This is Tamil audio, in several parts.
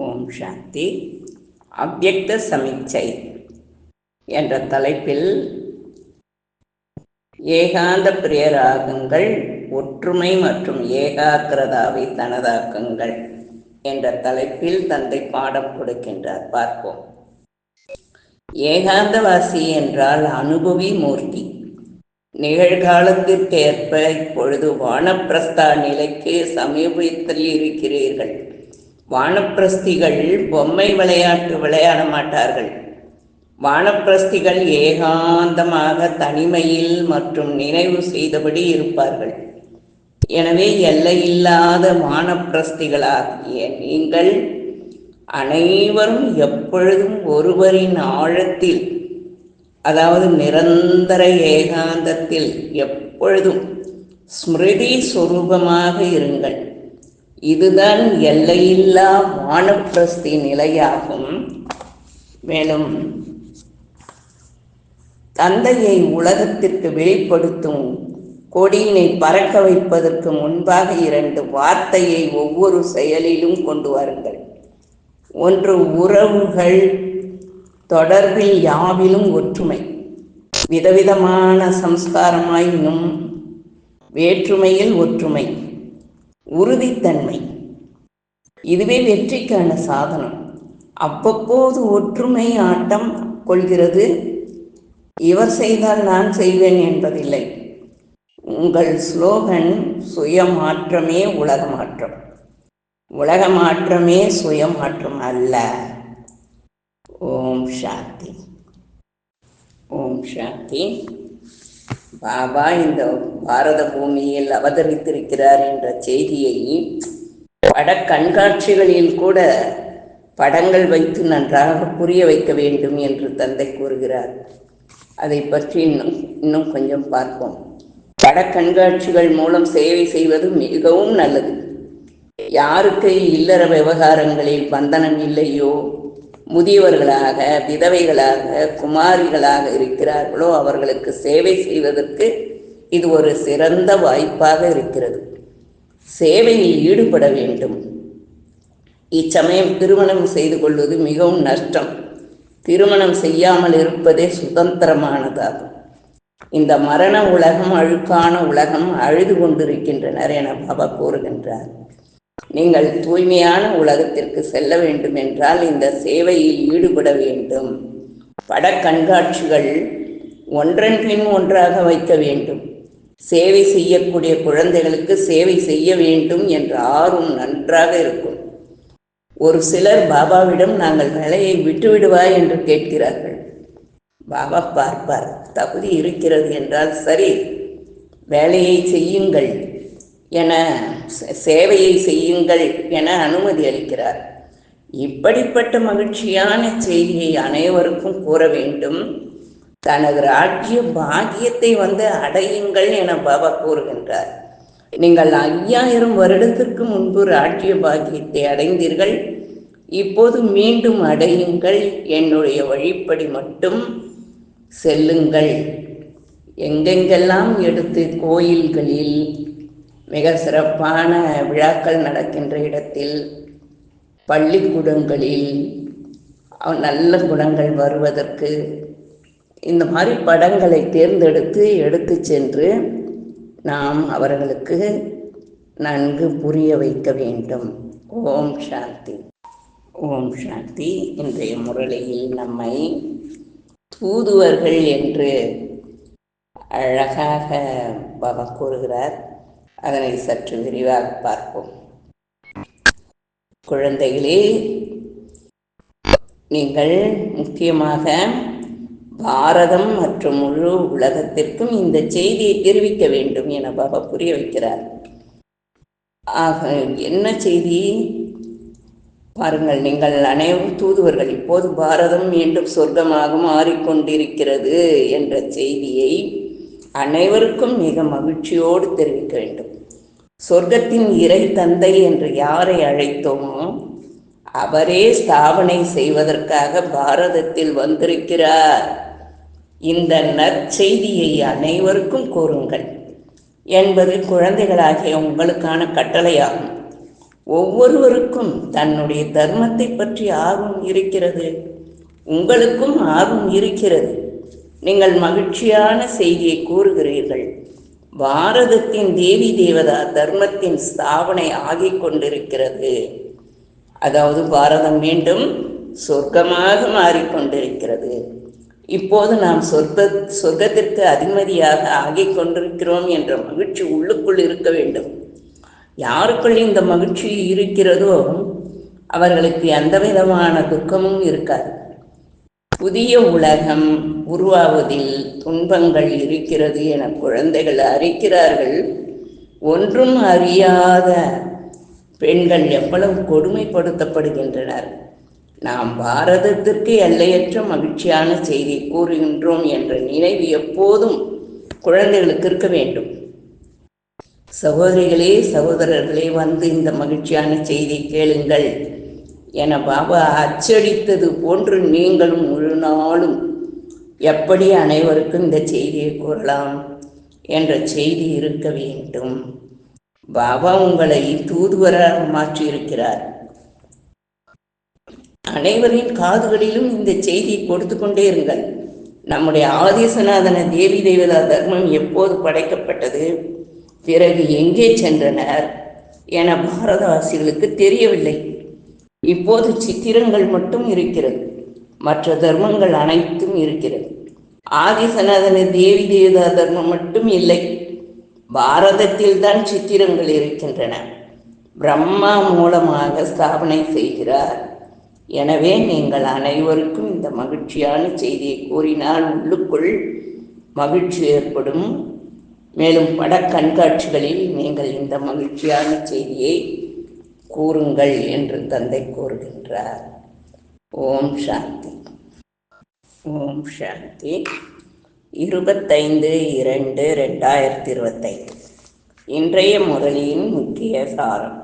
ஓம் சாந்தி. அவ்வக்த சமீட்சை என்ற தலைப்பில் ஏகாந்த பிரியராகங்கள் ஒற்றுமை மற்றும் ஏகாக்கிரதாவை தனதாக்குங்கள் என்ற தலைப்பில் தந்தை பாடம் கொடுக்கின்றார். பார்ப்போம். ஏகாந்தவாசி என்றால் அனுபவி மூர்த்தி. நிகழ்காலத்திற்கேற்ப இப்பொழுது வானப்பிரஸ்தா நிலைக்கு சமீபத்தில் இருக்கிறீர்கள். வானப்பிரஸ்திகள் பொம்மை விளையாட்டு விளையாட மாட்டார்கள். வானப்பிரஸ்திகள் ஏகாந்தமாக தனிமையில் மற்றும் நினைவு செய்தபடி இருப்பார்கள். எனவே எல்லையில்லாத வானப்பிரஸ்திகளாகிய நீங்கள் அனைவரும் எப்பொழுதும் ஒருவரின் ஆழத்தில் அதாவது நிரந்தர ஏகாந்தத்தில் எப்பொழுதும் ஸ்மிருதி சுரூபமாக இருங்கள். இதுதான் எல்லையில்லா வானப்பிரஸ்தி நிலையாகும். மேலும் தந்தையை உலகத்திற்கு வெளிப்படுத்தும் கொடியினை பறக்க வைப்பதற்கு முன்பாக இரண்டு வார்த்தையை ஒவ்வொரு செயலிலும் கொண்டு வாருங்கள். ஒன்று உறவுகள் தொடர்பில் யாவிலும் ஒற்றுமை. விதவிதமான சம்ஸ்காரமாயினும் வேற்றுமையில் ஒற்றுமை. உறுதித்தன்மை. இதுவே வெற்றிக்கான சாதனம். அவ்வப்போது ஒற்றுமை ஆட்டம் கொள்கிறது. இவர் செய்தால் நான் செய்வேன் என்பதில்லை. உங்கள் ஸ்லோகன் சுய மாற்றமே உலக மாற்றம் உலக மாற்றமே சுய மாற்றம் அல்ல. ஓம் சாந்தி. ஓம் சாந்தி. பாபா இந்த பாரத பூமியில் அவதரித்திருக்கிறார் என்ற செய்தியை பட கண்காட்சிகளில் கூட படங்கள் வைத்து நன்றாக புரிய வைக்க வேண்டும் என்று தந்தை கூறுகிறார். அதை பற்றி இன்னும் இன்னும் கொஞ்சம் பார்ப்போம். பட கண்காட்சிகள் மூலம் சேவை செய்வது மிகவும் நல்லது. யாருக்கு இல்லற விவகாரங்களில் பந்தனம் இல்லையோ? முதியவர்களாக விதவைகளாக குமாரிகளாக இருக்கிறார்களோ அவர்களுக்கு சேவை செய்வதற்கு இது ஒரு சிறந்த வாய்ப்பாக இருக்கிறது. சேவையில் ஈடுபட வேண்டும். இச்சமயம் திருமணம் செய்து கொள்வது மிகவும் நஷ்டம். திருமணம் செய்யாமல் இருப்பதே சுதந்திரமானதாகும். இந்த மரண உலகம் அழுக்கான உலகம் அழுது கொண்டிருக்கின்றனர் என பாபா கூறுகின்றார். நீங்கள் தூய்மையான உலகத்திற்கு செல்ல வேண்டும் என்றால் இந்த சேவையில் ஈடுபட வேண்டும். பட கண்காட்சிகள் ஒன்றன் பின் ஒன்றாக வைக்க வேண்டும். சேவை செய்யக்கூடிய குழந்தைகளுக்கு சேவை செய்ய வேண்டும் என்ற ஆர்வம் நன்றாக இருக்கும். ஒரு சிலர் பாபாவிடம் நாங்கள் வேலையை விட்டுவிடுவாய் என்று கேட்கிறார்கள். பாபா பார்ப்பார். தகுதி இருக்கிறது என்றால் சரி. வேலையை செய்யுங்கள். என சேவையை செய்யுங்கள் என அனுமதி அளிக்கிறார். இப்படிப்பட்ட மகிழ்ச்சியான செய்தியை அனைவருக்கும் கூற வேண்டும். தனது ராஜ்ய பாக்கியத்தை வந்து அடையுங்கள் என பாபா கூறுகின்றார். நீங்கள் ஐயாயிரம் வருடத்திற்கு முன்பு ராஜ்ய பாக்கியத்தை அடைந்தீர்கள். இப்போது மீண்டும் அடையுங்கள். என்னுடைய வழிப்படி மட்டும் செல்லுங்கள். எங்கெங்கெல்லாம் எடுத்து கோயில்களில் மிக சிறப்பான விழாக்கள் நடக்கின்ற இடத்தில் பள்ளிக்கூடங்களில் நல்ல குணங்கள் வருவதற்கு இந்த மாதிரி படங்களை தேர்ந்தெடுத்து எடுத்து சென்று நாம் அவர்களுக்கு நன்கு புரிய வைக்க வேண்டும். ஓம் சாந்தி. ஓம் சாந்தி. இன்றைய முரளியில் நம்மை தூதுவர்கள் என்று அழகாக பாபா கூறுகிறார். அதனை சற்று விரிவாக பார்ப்போம். குழந்தைகளே நீங்கள் முக்கியமாக பாரதம் மற்றும் முழு உலகத்திற்கும் இந்த செய்தியை தெரிவிக்க வேண்டும் என பாபா புரிய வைக்கிறார். ஆக என்ன செய்தி? பாருங்கள் நீங்கள் அனைவரும் தூதுவர்கள். இப்போது பாரதம் மீண்டும் சொர்க்கமாக மாறிக்கொண்டிருக்கிறது என்ற செய்தியை அனைவருக்கும் மிக மகிழ்ச்சியோடு தெரிவிக்க வேண்டும். சொர்க்கத்தின் இறை தந்தை என்று யாரை அழைத்தோமோ அவரே ஸ்தாபனை செய்வதற்காக பாரதத்தில் வந்திருக்கிறார். இந்த நற்செய்தியை அனைவருக்கும் கூறுங்கள். என்பது குழந்தைகளாகிய உங்களுக்கான கட்டளையாகும். ஒவ்வொருவருக்கும் தன்னுடைய தர்மத்தை பற்றி ஆர்வம் இருக்கிறது. உங்களுக்கும் ஆர்வம் இருக்கிறது. நீங்கள் மகிழ்ச்சியான செய்தியை கூறுகிறீர்கள். பாரதத்தின் தேவி தேவதா தர்மத்தின் ஸ்தாபனை ஆகி கொண்டிருக்கிறது. அதாவது பாரதம் மீண்டும் சொர்க்கமாக மாறிக்கொண்டிருக்கிறது இப்போது நாம் சொர்க்க சொர்க்கத்திற்கு அதிமதியாக ஆகிக் கொண்டிருக்கிறோம் என்ற மகிழ்ச்சி உள்ளுக்குள் இருக்க வேண்டும். யாருக்குள் இந்த மகிழ்ச்சி இருக்கிறதோ அவர்களுக்கு எந்த விதமான துக்கமும் இருக்காது. புதிய உலகம் உருவாவதில் துன்பங்கள் இருக்கிறது என குழந்தைகள் அறிக்கிறார்கள். ஒன்றும் அறியாத பெண்கள் எவ்வளவு கொடுமைப்படுத்தப்படுகின்றனர். நாம் பாரதத்திற்கு எல்லையற்ற மகிழ்ச்சியான செய்தி கூறுகின்றோம் என்ற நினைவு எப்போதும் குழந்தைகளுக்கு இருக்க வேண்டும். சகோதரிகளே சகோதரர்களே வந்து இந்த மகிழ்ச்சியான செய்தி கேளுங்கள். என பாபா அச்சடித்தது போன்று நீங்களும் முழு நாளும் எப்படி அனைவருக்கும் இந்த செய்தியை கூறலாம் என்ற செய்தி இருக்க வேண்டும். பாபா உங்களை தூதுவராக மாற்றியிருக்கிறார். அனைவரின் காதுகளிலும் இந்த செய்தியை கொடுத்து கொண்டே இருங்கள். நம்முடைய ஆதிசநாதன தேவி தேவதா தர்மம் எப்போது படைக்கப்பட்டது? பிறகு எங்கே சென்றனர்? என பாரதவாசிகளுக்கு தெரியவில்லை. இப்போது சித்திரங்கள் மட்டும் இருக்கிறது. மற்ற தர்மங்கள் அனைத்தும் இருக்கிறது. ஆதிசநாதன தேவி தேவதா தர்மம் மட்டும் இல்லை. பாரதத்தில் தான் சித்திரங்கள் இருக்கின்றன. பிரம்மா மூலமாக ஸ்தாபனை செய்கிறார். எனவே நீங்கள் அனைவருக்கும் இந்த மகிழ்ச்சியான செய்தியை கூறினால் உள்ளுக்குள் மகிழ்ச்சி ஏற்படும். மேலும் பட கண்காட்சிகளில் நீங்கள் இந்த மகிழ்ச்சியான செய்தியை கூறுங்கள் என்று தந்தை கூறுகின்றார். ஓம் சாந்தி. ஓம் சாந்தி. இருபத்தைந்து இரண்டு ரெண்டாயிரத்தி இருபத்தைந்து இன்றைய முரளியின் முக்கிய சாரம்.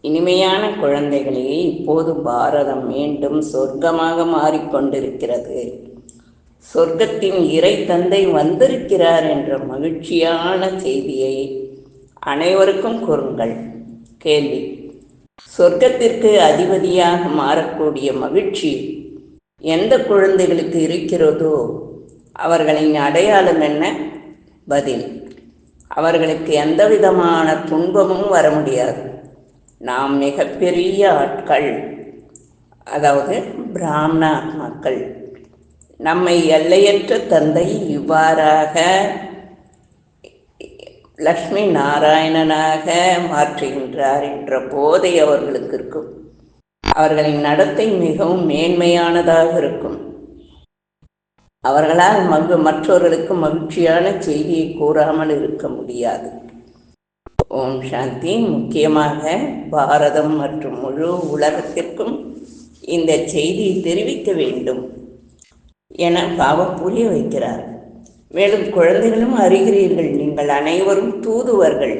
இனிமையான குழந்தைகளே இப்போது பாரதம் மீண்டும் சொர்க்கமாக மாறிக்கொண்டிருக்கிறது. சொர்க்கத்தின் இறை தந்தை வந்திருக்கிறார் என்ற மகிழ்ச்சியான செய்தியை அனைவருக்கும் கூறுங்கள். கேள்வி. சொர்க்கத்திற்கு அதிபதியாக மாறக்கூடிய மகிழ்ச்சி எந்த குழந்தைகளுக்கு இருக்கிறதோ அவர்களின் அடையாளம் என்ன? பதில். அவர்களுக்கு எந்த விதமான துன்பமும் வர முடியாது. நாம் மிகப்பெரிய ஆட்கள். அதாவது பிராமண மக்கள் நம்மை எல்லையற்ற தந்தை இவ்வாறாக லக்ஷ்மி நாராயணனாக மாற்றுகின்றார் என்ற போதை அவர்களுக்கு இருக்கும். அவர்களின் நடத்தை மிகவும் மேன்மையானதாக இருக்கும். அவர்களால் மகு மற்றவர்களுக்கு மகிழ்ச்சியான செய்தியை கூறாமல் இருக்க முடியாது. ஓம் சாந்தி. முக்கியமாக பாரதம் மற்றும் முழு உலகத்திற்கும் இந்த செய்தியை தெரிவிக்க வேண்டும் என பாபா புரிய வைக்கிறார். மேலும் குழந்தைகளும் அறிகிறீர்கள் நீங்கள் அனைவரும் தூதுவர்கள்.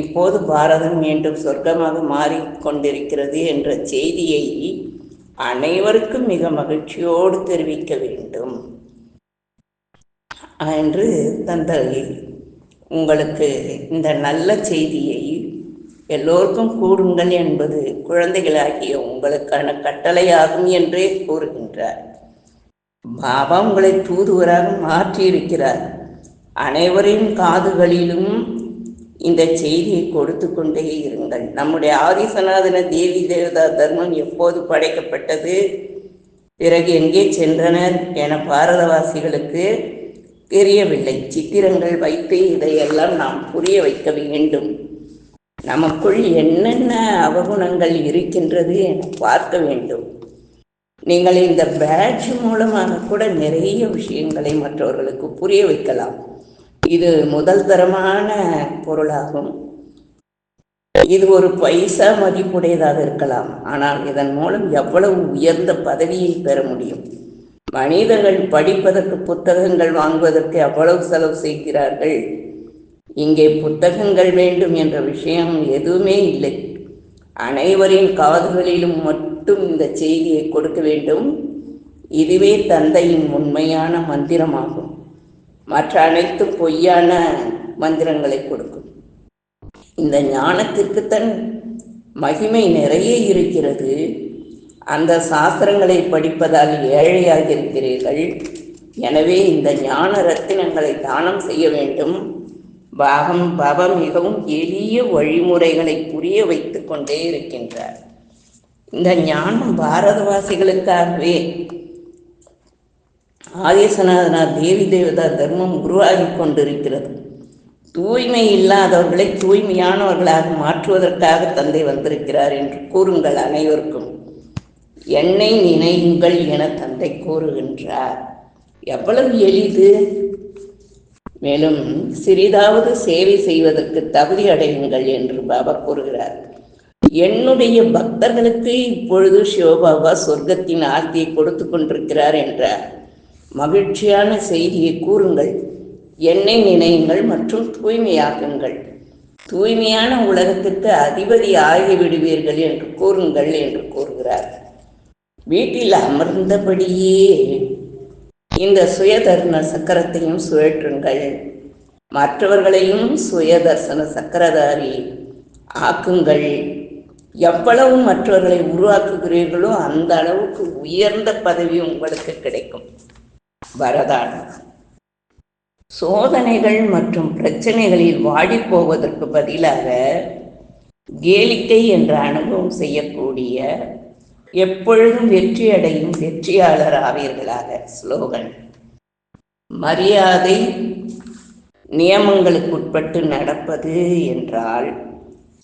இப்போது பாரதம் மீண்டும் சொர்க்கமாக மாறிக்கொண்டிருக்கிறது என்ற செய்தியை அனைவருக்கும் மிக மகிழ்ச்சியோடு தெரிவிக்க வேண்டும். என்று தந்தை உங்களுக்கு இந்த நல்ல செய்தியை எல்லோருக்கும் கூடுங்கள் என்பது குழந்தைகளாகிய உங்களுக்கான கட்டளையாகும் என்றே கூறுகின்றார். பாபா உங்களை தூதுவராக மாற்றியிருக்கிறார். அனைவரின் காதுகளிலும் இந்த செய்தியை கொடுத்து கொண்டே இருங்கள். நம்முடைய ஆதிசநாதன தேவி தேவதா தர்மம் எப்போது படைக்கப்பட்டது? பிறகு எங்கே சென்றனர் என பாரதவாசிகளுக்கு தெரியவில்லை. சித்திரங்கள் வைத்து இதையெல்லாம் நாம் புரிய வைக்க வேண்டும். நமக்குள் என்னென்ன அவகுணங்கள் இருக்கின்றது என பார்க்க வேண்டும். நீங்கள் இந்த பேட்ச் மூலமாக கூட நிறைய விஷயங்களை மற்றவர்களுக்கு புரிய வைக்கலாம். இது முதல் தரமான பொருளாகும். இது ஒரு பைசா மதிப்புடையதாக இருக்கலாம். ஆனால் இதன் மூலம் எவ்வளவு உயர்ந்த பதவியை பெற முடியும்? மனிதர்கள் படிப்பதற்கு புத்தகங்கள் வாங்குவதற்கு எவ்வளவு செலவு செய்கிறார்கள்? இங்கே புத்தகங்கள் வேண்டும் என்ற விஷயம் எதுவுமே இல்லை. அனைவரின் காதுகளிலும் மட்டும் இந்த செய்தியை கொடுக்க வேண்டும். இதுவே தந்தையின் உண்மையான மந்திரமாகும். மற்ற அனைத்தும் பொய்யான மந்திரங்களை கொடுக்கும். இந்த ஞானத்திற்கு தன் மகிமை நிறைய இருக்கிறது. அந்த சாஸ்திரங்களை படிப்பதால் ஏழையாக இருக்கிறீர்கள் எனவே இந்த ஞான ரத்தினங்களை தானம் செய்ய வேண்டும். பாகம் பவ மிகவும் எளிய வழிமுறைகளை புரிய வைத்து கொண்டே இருக்கின்றார். இந்த ஞானம் பாரதவாசிகளுக்காகவே ஆதிசநாதனார் தேவி தேவதா தர்மம் உருவாகி கொண்டிருக்கிறது. தூய்மை இல்லாதவர்களை தூய்மையானவர்களாக மாற்றுவதற்காக தந்தை வந்திருக்கிறார் என்று கூறுங்கள் அனைவருக்கும். என்னை நினையுங்கள் என தந்தை கூறுகின்றார். எவ்வளவு எளிது. மேலும் சிறிதாவது சேவை செய்வதற்கு தகுதி அடையுங்கள் என்று பாபா கூறுகிறார். என்னுடைய பக்தர்களுக்கு இப்பொழுது சிவபாபா சொர்க்கத்தின் ஆர்த்தியை கொடுத்து கொண்டிருக்கிறார் என்றார். மகிழ்ச்சியான செய்தியை கூறுங்கள். என்னை நினையுங்கள் மற்றும் தூய்மையாக்குங்கள். தூய்மையான உலகத்திற்கு அதிபதி ஆகிவிடுவீர்கள் என்று கூறுங்கள் என்று கூறுகிறார். வீட்டில் அமர்ந்தபடியே இந்த சுயதர்ண சக்கரத்தையும் சுழற்றுங்கள். மற்றவர்களையும் சுயதர்சன சக்கரதாரி ஆக்குங்கள். எவ்வளவு மற்றவர்களை உருவாக்குகிறீர்களோ அந்த அளவுக்கு உயர்ந்த பதவி உங்களுக்கு கிடைக்கும். வரதானம் சோதனைகள் மற்றும் பிரச்சனைகளில் வாடிப் போவதற்கு பதிலாக கேளிக்கை என்ற அனுபவம் செய்யக்கூடிய எப்பொழுதும் வெற்றி அடையும் வெற்றியாளர் ஆவீர்களாக ஸ்லோகன். மரியாதை நியமங்களுக்கு உட்பட்டு நடப்பது என்றால்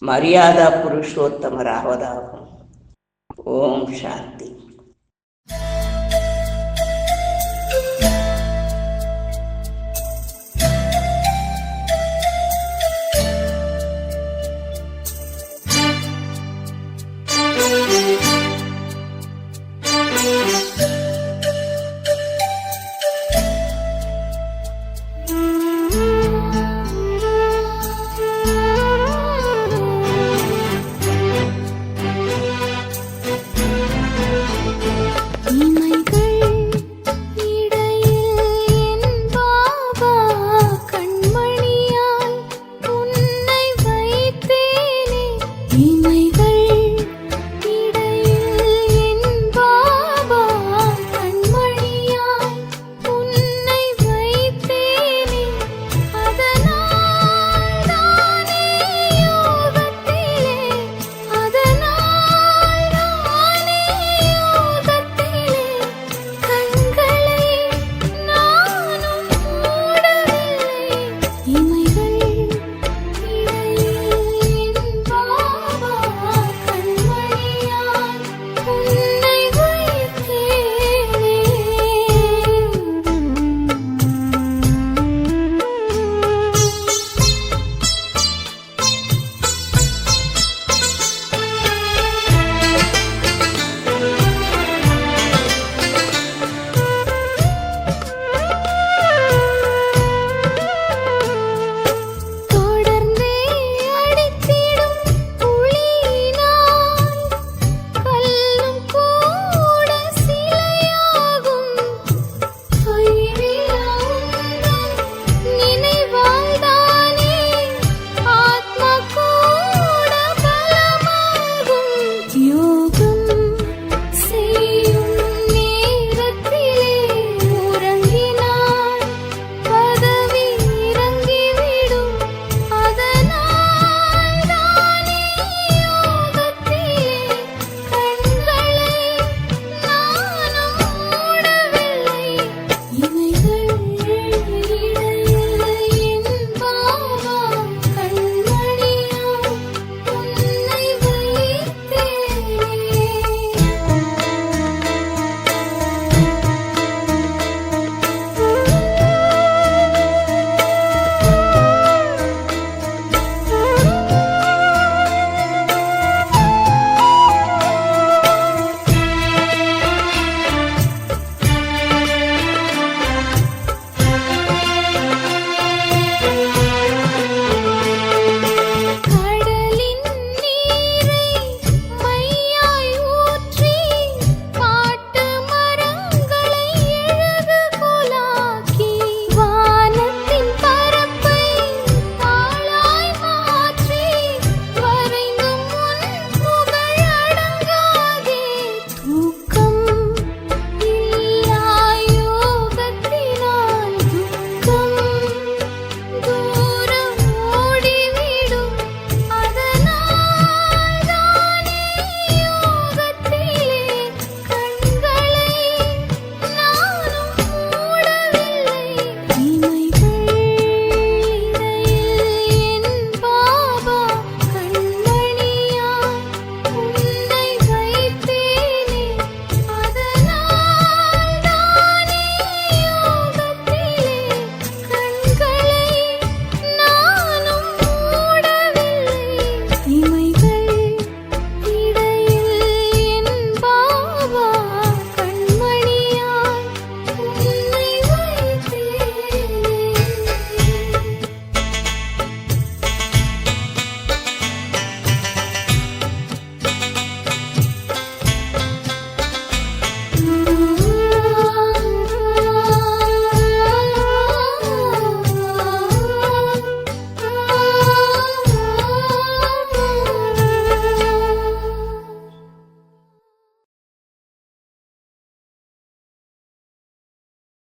மரியாதா புருஷோத்தமராவதாகும். ஓம் சாந்தி.